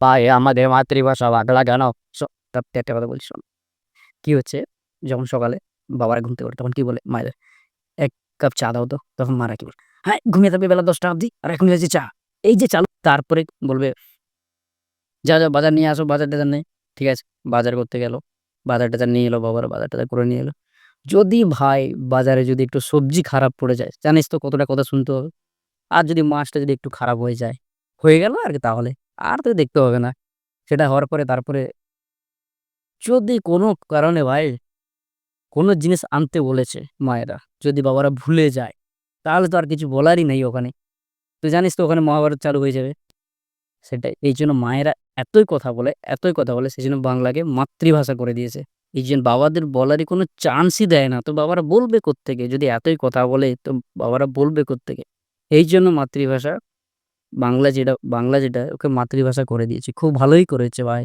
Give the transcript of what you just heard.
পায়ে আমাদের মাতৃভাষা বাংলা তার একটা কথা বলছি শোন কি হচ্ছে? যখন সকালে বাবার ঘুম থেকে তখন কি বলে? মায়ের, এক কাপ চা দাও তো। তখন মারা কি বলে? হ্যাঁ ঘুমিয়ে থাকবে বেলা দশটা অবধি, আর এখন হয়েছে চা। এই যে চালু, তারপরে বলবে, যা যা, বাজার নিয়ে আসো, বাজার টাজার নেই। ঠিক আছে, বাজার করতে গেল, বাজার টাজার নিয়ে এলো বাবার, বাজার টাজার করে নিয়ে এলো। যদি ভাই বাজারে যদি একটু সবজি খারাপ পড়ে যায়, জানিস তো কতটা কথা শুনতে হবে। আর যদি মাছটা যদি একটু খারাপ হয়ে যায়, হয়ে গেল আর কি তাহলে। আর তো দেখতে হবে না। সেটা হওয়ার পরে তারপরে যদি কোনো কারণে ভাই কোনো জিনিস আনতে বলেছে মায়েরা, যদি বাবারা ভুলে যায়, তাহলে তো আর কিছু বলারই নেই ওখানে। তুই জানিস তো ওখানে মহাভারত চালু হয়ে যাবে। সেটাই, এই জন্য মায়েরা এতই কথা বলে, এতই কথা বলে, সেই জন্য বাংলাকে মাতৃভাষা করে দিয়েছে। এই জন্য বাবাদের বলারই কোনো চান্সই দেয় না। তো বাবারা বলবে কোত্থেকে? যদি এতই কথা বলে, তো বাবারা বলবে কোত্থেকে? এই জন্য মাতৃভাষা বাংলা যেটা বাংলা যেটা ওকে মাতৃভাষা করে দিয়েছে। খুব ভালোই করেছে ভাই।